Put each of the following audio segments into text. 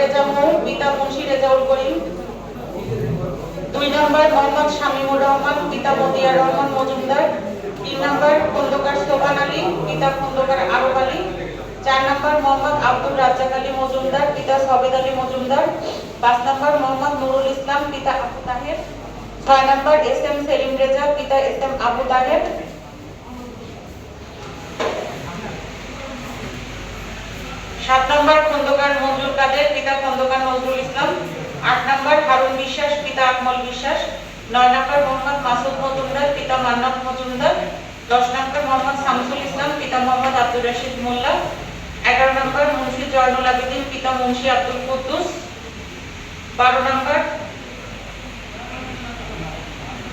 রেজা মৌ পিতা মুন্সি, রেজাউল আলী পিতা পিতা সবেদ আলী মজুমদার। পাঁচ নম্বর, মোহাম্মদ নুরুল ইসলাম, পিতা আবু তাহের। ছয় number, S M Selim Reza, পিতা এস এম আবু তাহের। সাত নম্বর খন্দকার মঞ্জুর কাদের, পিতা খন্দকার নজরুল ইসলাম। আট নম্বর হারুন বিশ্বাস, পিতা আকমল বিশ্বাস। নয় নম্বর মোহাম্মদ মাসুদ মজুমদার, পিতা মান্নাত মজুমদার। দশ নম্বর মোহাম্মদ শামসুল ইসলাম, পিতা মোহাম্মদ আব্দুর রশিদ মোল্লা। এগারো নম্বর মুন্সি জয়নুল আবেদিন, পিতা মুন্সি আব্দুল কুদ্দুস। বারো নম্বর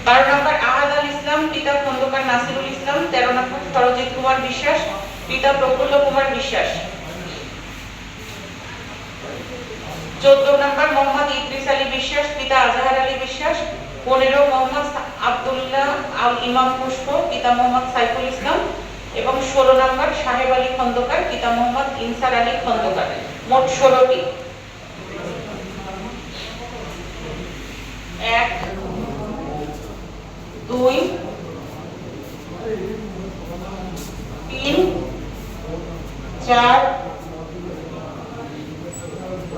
বারো নম্বর আহাদ আল ইসলাম, পিতা খন্দকার নাসিরুল ইসলাম। তেরো নম্বর সরজিৎ কুমার বিশ্বাস, পিতা প্রফুল্ল কুমার বিশ্বাস। চোদ্দ নম্বর মোহাম্মদ ইদ্রিস আলী বিশ্বাস, পিতা আজহার আলী বিশ্বাস, পনেরো মোহাম্মদ আব্দুল্লাহ আল ইমাম পুষ্প পিতা মোহাম্মদ সাইফুল ইসলাম এবং ষোলো নম্বর সাহেব আলী খন্দকার, পিতা মোহাম্মদ ইনসার আলী খন্দকার। মোট ষোলোটি। এক, দুই, তিন, চার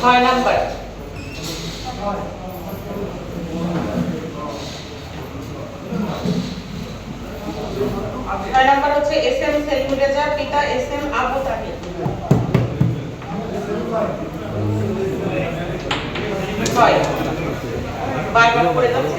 ছয় নাম্বার। ছয় নাম্বার হচ্ছে এস এম সেলিম পিতা এস এম আবু তাহির। ছয়। বারবার করে যাচ্ছে।